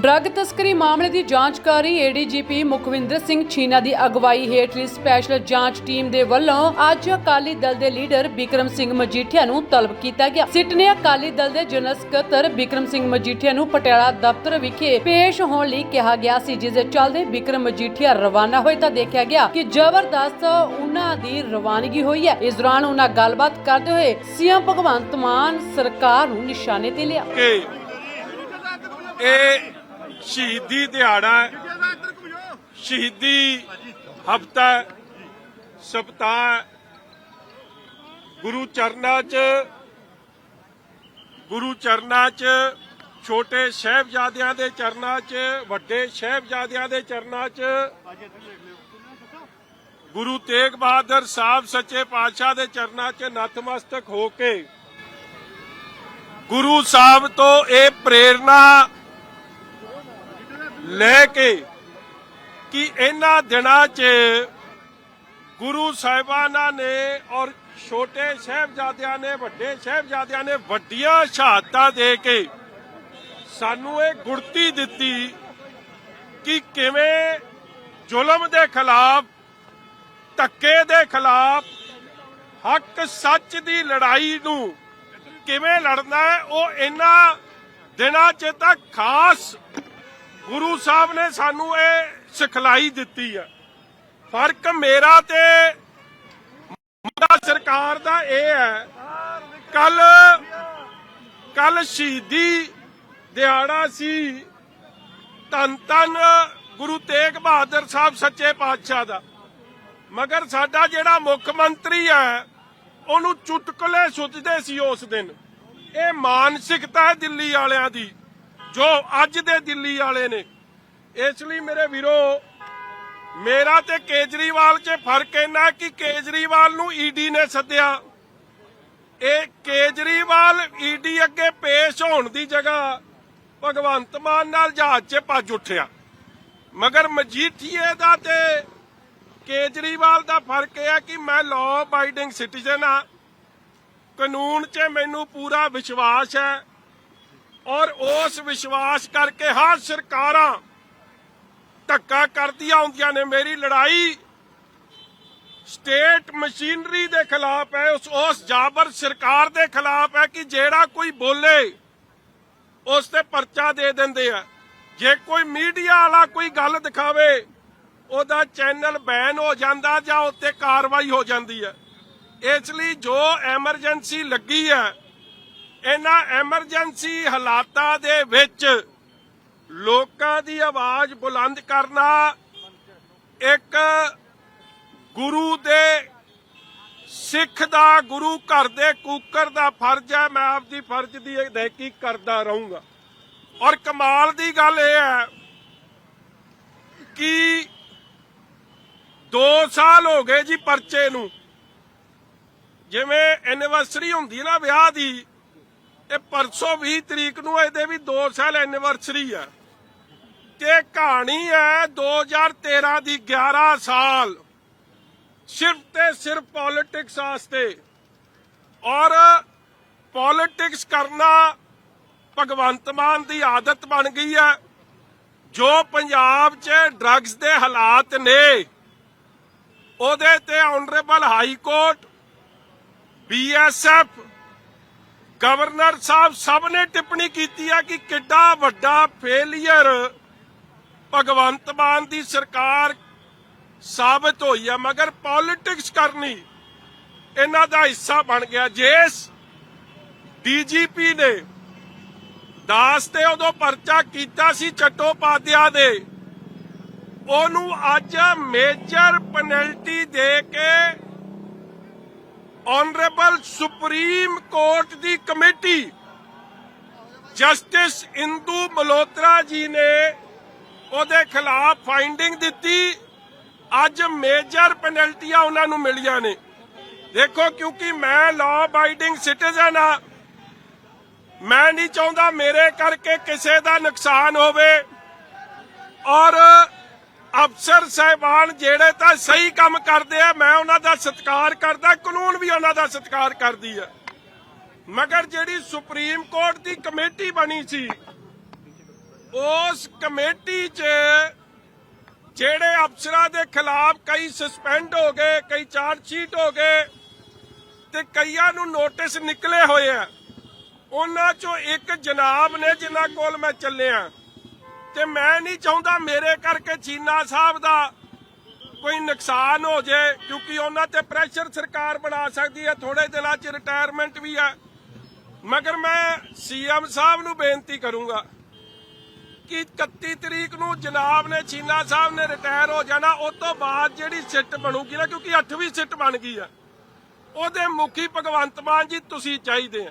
Drug ਤਸਕਰੀ ਮਾਮਲੇ ਦੀ ਜਾਂਚ ਕਰ ਰਹੀ ਏਡੀਜੀਪੀ ਮੁਖਵਿੰਦਰ ਸਿੰਘ ਛੀਨਾ ਦੀ ਅਗਵਾਈ ਹੇਠਲੀ ਸਪੈਸ਼ਲ ਜਾਂਚ ਟੀਮ ਦੇ ਵੱਲੋਂ ਅੱਜ ਅਕਾਲੀ ਦਲ ਦੇ ਲੀਡਰ ਬਿਕਰਮ ਸਿੰਘ ਮਜੀਠੀਆ ਨੂੰ ਤਲਬ ਕੀਤਾ ਗਿਆ। ਸਿੱਟ ਨੇ ਅਕਾਲੀ ਦਲ ਦੇ ਜਨਰਲ ਸਕੱਤਰ ਬਿਕਰਮ ਸਿੰਘ ਮਜੀਠੀਆ ਨੂੰ ਪਟਿਆਲਾ ਦਫ਼ਤਰ ਵਿਖੇ ਪੇਸ਼ ਹੋਣ ਲਈ ਕਿਹਾ ਗਿਆ ਸੀ, ਜਿਸ ਦੇ ਚੱਲਦੇ ਬਿਕਰਮ ਮਜੀਠੀਆ ਰਵਾਨਾ ਹੋਏ ਤਾਂ ਦੇਖਿਆ ਗਿਆ ਕਿ ਜ਼ਬਰਦਸਤ ਉਹਨਾਂ ਦੀ ਰਵਾਨਗੀ ਹੋਈ ਹੈ। ਇਸ ਦੌਰਾਨ ਉਹਨਾਂ ਗੱਲਬਾਤ ਕਰਦੇ ਹੋਏ ਸੀਐਮ ਭਗਵੰਤ ਮਾਨ ਸਰਕਾਰ ਨੂੰ ਨਿਸ਼ਾਨੇ ਤੇ ਲਿਆ। ਇਹ ਸ਼ਹੀਦੀ ਦਿਹਾੜਾ ਸ਼ਹੀਦੀ ਹਫਤਾ ਸਪਤਾਹ ਗੁਰੂ ਚਰਨਾਂ 'ਚ, ਗੁਰੂ ਚਰਨਾਂ 'ਚ, ਛੋਟੇ ਸਹਿਬਜ਼ਾਦਿਆਂ ਦੇ ਚਰਨਾਂ 'ਚ, ਵੱਡੇ ਸਹਿਬਜ਼ਾਦਿਆਂ ਦੇ ਚਰਨਾਂ 'ਚ। ਗੁਰੂ ਤੇਗ ਬਹਾਦਰ ਸਾਹਿਬ ਸੱਚੇ ਪਾਤਸ਼ਾਹ ਦੇ ਚਰਨਾਂ 'ਚ ਨਤਮਸਤਕ ਹੋ ਕੇ। ਗੁਰੂ ਸਾਹਿਬ ਤੋਂ ਇਹ ਪ੍ਰੇਰਣਾ ਲੈ ਕੇ ਕਿ ਇਹਨਾਂ ਦਿਨਾਂ 'ਚ ਗੁਰੂ ਸਾਹਿਬਾਨਾਂ ਨੇ ਔਰ ਛੋਟੇ ਸਾਹਿਬਜ਼ਾਦਿਆਂ ਨੇ, ਵੱਡੇ ਸਾਹਿਬਜ਼ਾਦਿਆਂ ਨੇ ਵੱਡੀਆਂ ਸ਼ਹਾਦਤਾਂ ਦੇ ਕੇ ਸਾਨੂੰ ਇਹ ਗੁਰਤੀ ਦਿੱਤੀ ਕਿ ਕਿਵੇਂ ਜ਼ੁਲਮ ਦੇ ਖਿਲਾਫ, ਧੱਕੇ ਦੇ ਖਿਲਾਫ ਹੱਕ ਸੱਚ ਦੀ ਲੜਾਈ ਨੂੰ ਕਿਵੇਂ ਲੜਨਾ ਹੈ, ਉਹ ਇਹਨਾਂ ਦਿਨਾਂ 'ਚ ਤਾਂ ਖਾਸ ਗੁਰੂ ਸਾਹਿਬ ਨੇ ਸਾਨੂੰ ਇਹ ਸਿਖਲਾਈ ਦਿੱਤੀ ਹੈ ਫ਼ਰਕ ਮੇਰਾ ਤੇ ਮੁੱਦਾ ਸਰਕਾਰ ਦਾ ਇਹ ਹੈ, ਕੱਲ ਕੱਲ ਸ਼ਹੀਦੀ ਦਿਹਾੜਾ ਸੀ, ਧੰਨ ਧੰਨ ਗੁਰੂ ਤੇਗ ਬਹਾਦਰ ਸਾਹਿਬ ਸੱਚੇ ਪਾਤਸ਼ਾਹ ਦਾ। ਮਗਰ ਸਾਡਾ ਜਿਹੜਾ ਮੁੱਖ ਮੰਤਰੀ ਹੈ, ਉਹਨੂੰ ਚੁਟਕਲੇ ਸੁੱਝਦੇ ਸੀ ਉਸ ਦਿਨ। ਇਹ ਮਾਨਸਿਕਤਾ ਹੈ ਦਿੱਲੀ ਵਾਲਿਆਂ ਦੀ। ਜੋ ਅੱਜ ਦੇ ਦਿੱਲੀ ਵਾਲੇ ਨੇ, ਇਸ ਲਈ ਮੇਰੇ ਵੀਰੋ, ਮੇਰਾ ਤੇ ਕੇਜਰੀਵਾਲ 'ਚ ਫ਼ਰਕ ਇੰਨਾ ਕਿ ਕੇਜਰੀਵਾਲ ਨੂੰ ਈਡੀ ਨੇ ਸੱਦਿਆ। ਇਹ ਕੇਜਰੀਵਾਲ ਈਡੀ ਅੱਗੇ ਪੇਸ਼ ਹੋਣ ਦੀ ਜਗ੍ਹਾ ਭਗਵੰਤ ਮਾਨ ਨਾਲ ਜਹਾਜ਼ 'ਚ ਭੱਜ ਉੱਠਿਆ। ਮਗਰ ਮਜੀਠੀਏ ਦਾ ਤੇ ਕੇਜਰੀਵਾਲ ਦਾ ਫ਼ਰਕ ਇਹ ਹੈ ਕਿ ਮੈਂ ਲਾਅ ਅਬਾਈਡਿੰਗ ਸਿਟੀਜ਼ਨ ਆ ਕਾਨੂੰਨ 'ਚ ਮੈਨੂੰ ਪੂਰਾ ਵਿਸ਼ਵਾਸ ਹੈ। ਔਰ ਉਸ ਵਿਸ਼ਵਾਸ ਕਰਕੇ ਹਰ ਸਰਕਾਰਾਂ ਧੱਕਾ ਕਰਦੀਆਂ ਹੁੰਦੀਆਂ ਨੇ। ਮੇਰੀ ਲੜਾਈ ਸਟੇਟ ਮਸ਼ੀਨਰੀ ਦੇ ਖਿਲਾਫ ਹੈ। ਉਸ ਉਸ ਜਾਬਰ ਸਰਕਾਰ ਦੇ ਖਿਲਾਫ ਹੈ ਕਿ ਜਿਹੜਾ ਕੋਈ ਬੋਲੇ, ਉਸ ਤੇ ਪਰਚਾ ਦੇ ਦਿੰਦੇ ਆ। ਜੇ ਕੋਈ ਮੀਡੀਆ ਵਾਲਾ ਕੋਈ ਗੱਲ ਦਿਖਾਵੇ, ਉਹਦਾ ਚੈਨਲ ਬੈਨ ਹੋ ਜਾਂਦਾ ਜਾਂ ਉੱਤੇ ਕਾਰਵਾਈ ਹੋ ਜਾਂਦੀ ਹੈ। ਇਸ ਲਈ ਜੋ ਐਮਰਜੈਂਸੀ ਲੱਗੀ ਹੈ ਇਹਨਾਂ ਐਮਰਜੈਂਸੀ ਹਾਲਾਤਾਂ ਦੇ ਵਿੱਚ ਲੋਕਾਂ ਦੀ ਆਵਾਜ਼ ਬੁਲੰਦ ਕਰਨਾ ਇੱਕ ਗੁਰੂ ਦੇ ਸਿੱਖ ਦਾ ਗੁਰੂ ਘਰ ਦੇ ਕੂਕਰ ਦਾ ਫਰਜ਼ ਹੈ। ਮੈਂ ਆਪਦੀ ਫਰਜ਼ ਦੀ ਅਦਾਇਗੀ ਕਰਦਾ ਰਹੂੰਗਾ। ਔਰ ਕਮਾਲ ਦੀ ਗੱਲ ਇਹ ਹੈ ਕਿ 2 ਸਾਲ ਹੋ ਗਏ ਜੀ ਪਰਚੇ ਨੂੰ। ਜਿਵੇਂ ਐਨੀਵਰਸਰੀ ਹੁੰਦੀ ਨਾ ਵਿਆਹ ਦੀ ਇਹ ਪਰਸੋਂ 20 ਤਰੀਕ ਨੂੰ ਇਹਦੇ ਵੀ 2 ਸਾਲ ਐਨੀਵਰਸਰੀ ਹੈ ਤੇ ਕਹਾਣੀ ਹੈ 2013 ਦੀ 11 ਸਾਲ। ਸਿਰਫ ਤੇ ਸਿਰਫ ਪੋਲਿਟਿਕਸ ਵਾਸਤੇ। ਔਰ ਪੋਲਿਟਿਕਸ ਕਰਨਾ ਭਗਵੰਤ ਮਾਨ ਦੀ ਆਦਤ ਬਣ ਗਈ ਹੈ, ਜੋ ਪੰਜਾਬ 'ਚ ਡਰੱਗਸ ਦੇ ਹਾਲਾਤ ਨੇ। ਉਹਦੇ ਤੇ honourable high court BSF governor ਸਾਹਿਬ ਸਭ ਨੇ ਟਿੱਪਣੀ ਕੀਤੀ ਹੈ ਕਿ ਕਿੱਡਾ ਵੱਡਾ ਫੇਲਿਅਰ ਭਗਵੰਤ ਮਾਨ ਦੀ ਸਰਕਾਰ ਸਾਬਤ ਹੋਈ ਹੈ ਮਗਰ ਪੋਲਿਟਿਕਸ ਕਰਨੀ, ਇਹਨਾਂ ਦਾ ਹਿੱਸਾ ਬਣ ਗਿਆ। ਜਿਸ ਡੀਜੀਪੀ ਨੇ ਦਾਸ ਤੇ ਉਦੋਂ ਪਰਚਾ ਕੀਤਾ ਸੀ ਚਟੋਪਾਧਿਆ ਦੇ, ਉਹਨੂੰ ਅੱਜ ਮੇਜਰ ਪੈਨਲਟੀ ਦੇ ਕੇ ਆਨਰੇਬਲ ਸੁਪਰੀਮ ਕੋਰਟ ਦੀ ਕਮੇਟੀ ਜਸਟਿਸ ਇੰਦੂ ਮਲੋਤਰਾ ਜੀ ਨੇ ਉਹਦੇ ਖਿਲਾਫ ਫਾਈਂਡਿੰਗ ਦਿੱਤੀ। ਅੱਜ ਮੇਜਰ ਪੈਨਲਟੀਆਂ ਉਹਨਾਂ ਨੂੰ ਮਿਲੀਆਂ ਨੇ। ਦੇਖੋ, ਕਿਉਂਕਿ ਮੈਂ ਲਾਅ ਅਬਾਈਡਿੰਗ ਸਿਟੀਜ਼ਨ ਆ ਮੈਂ ਨਹੀਂ ਚਾਹੁੰਦਾ ਮੇਰੇ ਕਰਕੇ ਕਿਸੇ ਦਾ ਨੁਕਸਾਨ ਹੋਵੇ। ਔਰ ਅਫਸਰ ਸਾਹਿਬਾਨ ਜਿਹੜੇ ਤਾਂ ਸਹੀ ਕੰਮ ਕਰਦੇ ਆ, ਮੈਂ ਉਹਨਾਂ ਦਾ ਸਤਿਕਾਰ ਕਰਦਾ, ਕਾਨੂੰਨ ਵੀ ਉਹਨਾਂ ਦਾ ਸਤਿਕਾਰ ਕਰਦੀ ਹੈ ਮਗਰ ਜਿਹੜੀ ਸੁਪਰੀਮ ਕੋਰਟ ਦੀ ਕਮੇਟੀ ਬਣੀ ਸੀ, ਉਸ ਕਮੇਟੀ 'ਚ ਜਿਹੜੇ ਅਫਸਰਾਂ ਦੇ ਖਿਲਾਫ ਕਈ ਸਸਪੈਂਡ ਹੋ ਗਏ, ਕਈ ਚਾਰਜ ਸ਼ੀਟ ਹੋ ਗਏ ਤੇ ਕਈਆਂ ਨੂੰ ਨੋਟਿਸ ਨਿਕਲੇ ਹੋਏ ਆ, ਉਹਨਾਂ 'ਚੋਂ ਇੱਕ ਜਨਾਬ ਨੇ ਜਿਨ੍ਹਾਂ ਕੋਲ ਮੈਂ ਚੱਲਿਆ। ਤੇ ਮੈਂ ਨਹੀਂ ਚਾਹੁੰਦਾ ਮੇਰੇ ਕਰਕੇ ਚੀਨਾ ਸਾਹਿਬ ਦਾ ਕੋਈ ਨੁਕਸਾਨ ਹੋ ਜਾਏ ਕਿਉਂਕਿ ਉਹਨਾਂ ਤੇ ਪ੍ਰੈਸ਼ਰ ਸਰਕਾਰ ਬਣਾ ਸਕਦੀ ਹੈ ਥੋੜੇ ਦਿਨਾਂ 'ਚ ਰਿਟਾਇਰਮੈਂਟ ਵੀ ਹੈ। ਮਗਰ ਮੈਂ ਸੀਐਮ ਸਾਹਿਬ ਨੂੰ ਬੇਨਤੀ ਕਰੂੰਗਾ ਕਿ 31 ਤਰੀਕ ਨੂੰ ਜਨਾਬ ਨੇ ਚੀਨਾ ਸਾਹਿਬ ਨੇ ਰਿਟਾਇਰ ਹੋ ਜਾਣਾ ਉਸ ਤੋਂ ਬਾਅਦ ਜਿਹੜੀ ਸਿੱਟ ਬਣੂਗੀ ਨਾ ਕਿਉਂਕਿ 8ਵੀਂ ਸਿੱਟ ਬਣ ਗਈ ਆ ਉਹਦੇ ਮੁਖੀ ਭਗਵੰਤ ਮਾਨ ਜੀ ਤੁਸੀਂ ਚਾਹੀਦੇ ਆ।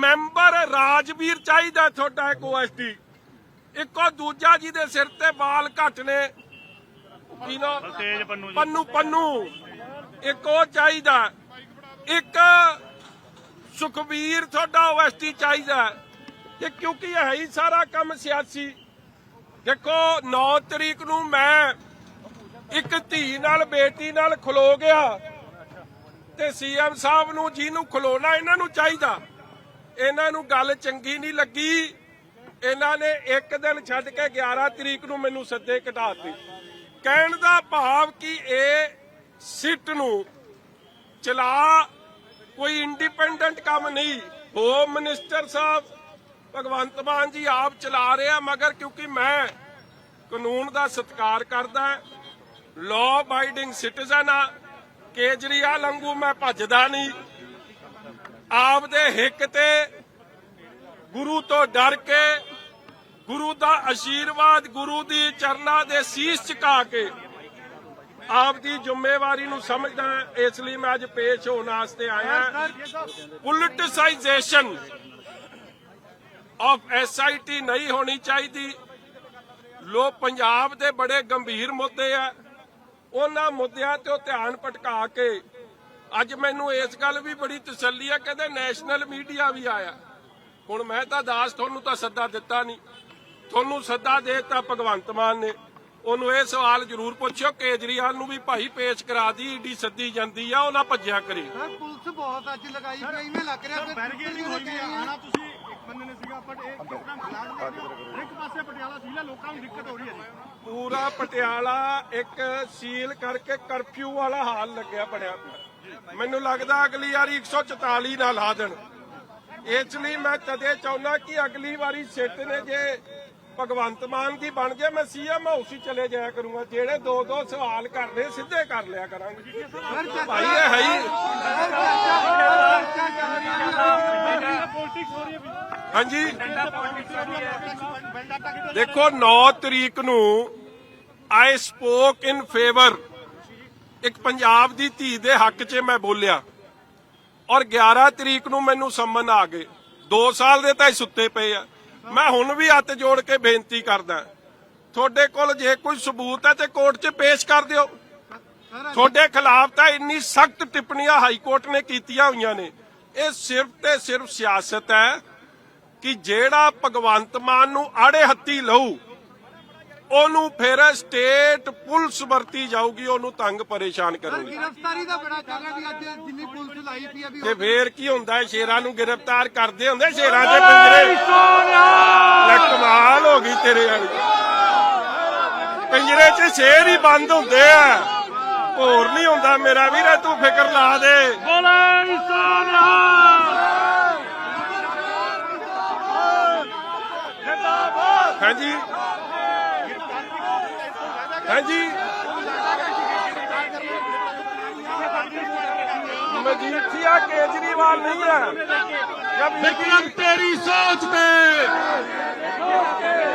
ਮੈਂਬਰ ਰਾਜਵੀਰ ਚਾਹੀਦਾ ਤੁਹਾਡਾ ਇੱਕ ਓਐਸਟੀ ਇੱਕੋ ਦੂਜਾ ਜੀ ਦੇ ਸਿਰ ਤੇ ਬਾਲ ਘੱਟ ਨੇ। ਕੀ ਨਾ? ਤੇਜ ਪੰਨੂ ਪੰਨੂ ਪੰਨੂ। ਇੱਕ ਚਾਹੀਦਾ। ਇੱਕ ਸੁਖਬੀਰ ਤੁਹਾਡਾ ਓਐਸਟੀ ਚਾਹੀਦਾ। ਤੇ ਕਿਉਂਕਿ ਇਹ ਹੈ ਹੀ ਸਾਰਾ ਕੰਮ ਸਿਆਸੀ। ਦੇਖੋ 9 ਤਰੀਕ ਨੂੰ ਮੈਂ ਇੱਕ ਧੀ ਨਾਲ ਬੇਟੀ ਨਾਲ ਖਲੋ ਗਿਆ ਤੇ ਸੀਐਮ ਸਾਹਿਬ ਨੂੰ ਜਿਹਨੂੰ ਖਲੋਣਾ ਇਹਨਾਂ ਨੂੰ ਚਾਹੀਦਾ। ਇਹਨਾਂ ਨੂੰ ਗੱਲ ਚੰਗੀ ਨਹੀਂ ਲੱਗੀ। ਇਹਨਾਂ ਨੇ ਇੱਕ ਦਿਨ ਛੱਡ ਕੇ 11 ਤਰੀਕ ਨੂੰ ਮੈਨੂੰ ਸੱਦੇ ਘਟਾਤੇ ਕਹਿਣ ਦਾ ਭਾਵ ਕਿ ਇਹ ਸਿੱਟ ਨੂੰ ਚਲਾ ਕੋਈ ਇੰਡੀਪੈਂਡੈਂਟ ਕੰਮ ਨਹੀਂ। ਹੋਮ ਮਿਨਿਸਟਰ ਸਾਹਿਬ, ਭਗਵੰਤ ਮਾਨ ਜੀ ਆਪ ਚਲਾ ਰਹੇ ਮਗਰ ਕਿਉਂਕਿ ਮੈਂ ਕਾਨੂੰਨ ਦਾ ਸਤਿਕਾਰ ਕਰਦਾ ਲਾਅ ਅਬਾਈਡਿੰਗ ਸਿਟੀਜ਼ਨ ਆ, ਕੇਜਰੀਵਾਲ ਵਾਂਗੂ ਮੈਂ ਭੱਜਦਾ ਨਹੀਂ। ਆਪ ਦੇ ਹਿੱਕ ਤੇ ਗੁਰੂ ਤੋਂ ਡਰ ਕੇ ਗੁਰੂ ਦਾ ਆਸ਼ੀਰਵਾਦ ਗੁਰੂ ਦੀ ਚਰਨਾਂ ਦੇ ਸੀਸ ਝੁਕਾ ਕੇ ਆਪ ਦੀ ਜ਼ਿੰਮੇਵਾਰੀ ਨੂੰ ਸਮਝਦਾ ਇਸ ਲਈ ਮੈਂ ਅੱਜ ਪੇਸ਼ ਹੋਣ ਵਾਸਤੇ ਆਇਆ ਪੋਲਿਟਿਸਾਈਜੇਸ਼ਨ ਆਫ ਐਸਆਈਟੀ ਨਹੀਂ ਹੋਣੀ ਚਾਹੀਦੀ। ਲੋ ਪੰਜਾਬ ਦੇ ਬੜੇ ਗੰਭੀਰ ਮੁੱਦੇ ਆ। ਉਹਨਾਂ ਮੁੱਦਿਆਂ ਤੇ ਧਿਆਨ ਭਟਕਾ ਕੇ ਅੱਜ ਮੈਨੂੰ ਇਸ ਗੱਲ ਵੀ ਬੜੀ ਤਸੱਲੀ ਆ, ਕਹਿੰਦੇ ਨੈਸ਼ਨਲ ਮੀਡੀਆ ਵੀ ਆਇਆ। ਹੁਣ ਮੈਂ ਤਾਂ ਦਾਸ, ਤੁਹਾਨੂੰ ਤਾਂ ਸੱਦਾ ਦਿੱਤਾ ਨਹੀਂ। ਤੁਹਾਨੂੰ ਸੱਦਾ ਦੇਤਾ ਭਗਵੰਤ ਮਾਨ ਨੇ। ਉਹਨੂੰ ਇਹ ਸਵਾਲ ਜ਼ਰੂਰ ਪੁੱਛਿਓ ਕੇਜਰੀਵਾਲ ਨੂੰ ਵੀ ਭਾਈ ਪੇਸ਼ ਕਰਾ ਦੀ ਈਡੀ ਸੱਦੀ ਜਾਂਦੀ ਆ ਉਹ ਨਾ ਭੱਜਿਆ ਕਰੀ। ਸਰ ਪੁਲਿਸ ਬਹੁਤ ਅੱਜ ਲਗਾਈ ਪਈ ਮੈਂ ਲੱਗ ਰਿਹਾ ਫਿਰ ਬੈਰੀਕੇਡ ਹੋਈ ਵੀ ਆ। ਆਣਾ ਤੁਸੀਂ ਇੱਕ ਬੰਦੇ ਨੇ ਸੀਗਾ ਬਟ ਇਹ ਕਿੰਨਾ ਖਿਲਾਫ ਦੇ ਰਹੇ ਹੋ ਇੱਕ ਪਾਸੇ ਪਟਿਆਲਾ ਸੀਲਾ ਲੋਕਾਂ ਨੂੰ ਦਿੱਕਤ ਹੋ ਰਹੀ ਹੈ ਜੀ। ਪੂਰਾ ਪਟਿਆਲਾ ਇੱਕ ਸੀਲ ਕਰਕੇ ਕਰਫਿਊ ਵਾਲਾ ਹਾਲ ਲੱਗਿਆ ਬਣਿਆ ਪਿਆ। ਮੈਨੂੰ ਲੱਗਦਾ ਅਗਲੀ ਵਾਰੀ 144 ਨਾਲ ਲਾ ਦੇਣ। ਇਸ ਲਈ ਮੈਂ ਤਦੇ ਚਾਹੁੰਦਾ ਕਿ ਅਗਲੀ ਵਾਰੀ ਸਿੱਟ ਨੇ ਜੇ ਭਗਵੰਤ ਮਾਨ ਦੀ ਬਣ ਜੇ ਮੈਂ ਸੀਐਮ ਹਾਊਸ ਹੀ ਚਲੇ ਜਾਇਆ ਕਰੂੰਗਾ। ਜਿਹੜੇ ਦੋ ਦੋ ਸਵਾਲ ਕਰਨੇ ਸਿੱਧੇ ਕਰ ਲਿਆ ਕਰਾਂਗੇ। ਭਾਈ ਇਹ ਹੈ ਹਾਂਜੀ। ਦੇਖੋ 9 ਤਰੀਕ ਨੂੰ ਆਈ ਸਪੋਕ ਇਨ ਫੇਵਰ ਇੱਕ ਪੰਜਾਬ ਦੀ ਧੀ ਦੇ ਹੱਕ 'ਚ ਮੈਂ ਬੋਲਿਆ। ਔਰ 11 ਤਰੀਕ ਨੂੰ ਮੈਨੂੰ ਸੰਮਨ ਆ ਗਏ। 2 ਸਾਲ ਦੇ ਤਾਂ ਸੁੱਤੇ ਪਏ ਆ। ਮੈਂ ਹੁਣ ਵੀ ਹੱਥ ਜੋੜ ਕੇ ਬੇਨਤੀ ਕਰਦਾ। ਤੁਹਾਡੇ ਕੋਲ ਜੇ ਕੋਈ ਸਬੂਤ ਹੈ ਤੇ ਕੋਰਟ 'ਚ ਪੇਸ਼ ਕਰ ਦਿਓ। ਤੁਹਾਡੇ ਖਿਲਾਫ ਤਾਂ ਇੰਨੀ ਸਖਤ ਟਿੱਪਣੀਆਂ ਹਾਈ ਕੋਰਟ ਨੇ ਕੀਤੀਆਂ ਹੋਈਆਂ ਨੇ। ਇਹ ਸਿਰਫ ਤੇ ਸਿਰਫ ਸਿਆਸਤ ਹੈ ਕਿ ਜਿਹੜਾ ਭਗਵੰਤ ਮਾਨ ਨੂੰ ਆੜੇ ਹੱਤੀ ਲਊ ਉਹਨੂੰ ਫਿਰ ਸਟੇਟ ਪੁਲਿਸ ਵਰਤੀ ਜਾਊਗੀ ਉਹਨੂੰ ਤੰਗ ਪਰੇਸ਼ਾਨ ਕਰੂਗੀ। ਗ੍ਰਿਫਤਾਰੀ ਦਾ ਬੜਾ ਚੱਲ ਰਿਹਾ ਵੀ ਅੱਜ ਜਿੰਨੀ ਪੁਲਿਸ ਲਾਈ ਪਈ ਆ ਵੀ ਤੇ ਫੇਰ ਕੀ ਹੁੰਦਾ ਹੈ ਸ਼ੇਰਾਂ ਨੂੰ ਗ੍ਰਿਫਤਾਰ ਕਰਦੇ ਹੁੰਦੇ ਸ਼ੇਰਾਂ ਦੇ ਪਿੰਜਰੇ। ਲੈ ਕਮਾਲ ਹੋ ਗਈ ਤੇਰੇ ਵਾਲੀ। ਪਿੰਜਰੇ 'ਚ ਸ਼ੇਰ ਹੀ ਬੰਦ ਹੁੰਦੇ ਆ। ਹੋਰ ਨਹੀਂ ਹੁੰਦਾ ਮੇਰਾ ਵੀਰੇ ਤੂੰ ਫਿਕਰ ਲਾ ਦੇ। ਬੋਲੇ ਸੋਨਰਾ ਹਾਂਜੀ हाँ जी। मजीठिया केजरीवाल नहीं है। जब विक्रम तेरी सोच पे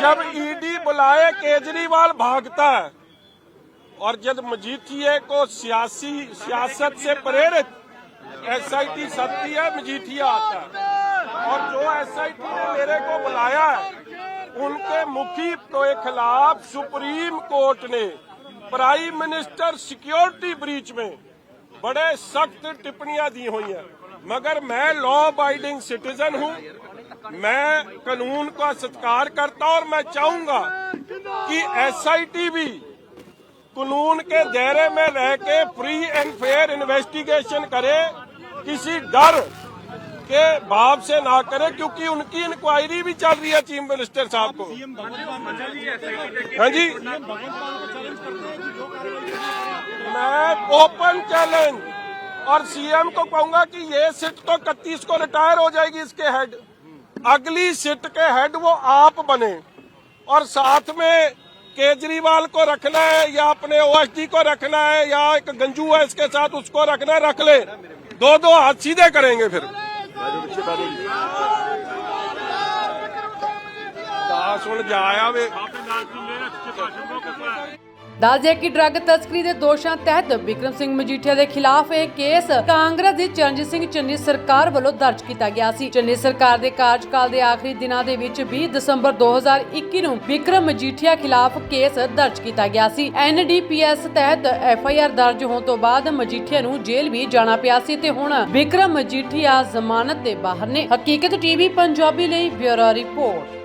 जब ईडी बुलाए केजरीवाल भागता है। और जब मजीठिया को सियासी सियासत से प्रेरित एसआईटी सत्ती है मजीठिया आता है। और जो एसआईटी ने मेरे को बुलाया है उनके मुखी के खिलाफ सुप्रीम कोर्ट ने प्राइम मिनिस्टर सिक्योरिटी ब्रीच में बड़े सख्त टिप्पणियाँ दी हुई हैं। मगर मैं लॉ अबाइडिंग सिटीजन हूँ। मैं कानून का सत्कार करता हूँ और मैं चाहूँगा कि एसआईटी भी कानून के दायरे में रह के फ्री एंड फेयर इन्वेस्टिगेशन करे। किसी डर के बाप से ना करे क्योंकि उनकी इंक्वायरी भी चल रही है चीफ मिनिस्टर साहब को। हाँ जी। मैं ओपन चैलेंज और सीएम को कहूँगा कि ये सिट तो इकतीस को रिटायर हो जाएगी इसके हेड अगली सीट के हेड वो आप बने और साथ में केजरीवाल को रखना है या अपने ओएसडी को रखना है या एक गंजू है इसके साथ उसको रखना है रख ले। दो दो हाथ सीधे करेंगे फिर। दास ਹੁਣ ਜਾਇਆ ਵੇ। ਦੱਸਦੇ ਕਿ ਡਰੱਗ ਤਸਕਰੀ ਦੇ ਦੋਸ਼ਾਂ ਤਹਿਤ ਵਿਕਰਮ ਸਿੰਘ ਮਜੀਠੀਆ ਦੇ ਖਿਲਾਫ ਇਹ ਕੇਸ ਕਾਂਗਰਸ ਦੀ ਚਰਨਜੀਤ ਸਿੰਘ ਚੰਨੀ ਸਰਕਾਰ ਵੱਲੋਂ ਦਰਜ ਕੀਤਾ ਗਿਆ ਸੀ। ਚੰਨੀ ਸਰਕਾਰ ਦੇ ਕਾਰਜਕਾਲ ਦੇ ਆਖਰੀ ਦਿਨਾਂ ਦੇ ਵਿੱਚ 20 ਦਸੰਬਰ 2021 ਨੂੰ ਵਿਕਰਮ ਮਜੀਠੀਆ ਖਿਲਾਫ ਕੇਸ ਦਰਜ ਕੀਤਾ ਗਿਆ ਸੀ। ਐਨਡੀਪੀਐਸ ਤਹਿਤ ਐਫਆਈਆਰ ਦਰਜ ਹੋਣ ਤੋਂ ਬਾਅਦ ਮਜੀਠੀਆ ਨੂੰ ਜੇਲ੍ਹ ਵੀ ਜਾਣਾ ਪਿਆ ਸੀ ਤੇ ਹੁਣ ਵਿਕਰਮ ਮਜੀਠੀਆ ਜ਼ਮਾਨਤ ਤੇ ਬਾਹਰ ਨੇ। ਹਕੀਕਤ ਟੀਵੀ, ਪੰਜਾਬੀ ਲਈ ਬਿਊਰੋ ਰਿਪੋਰਟ।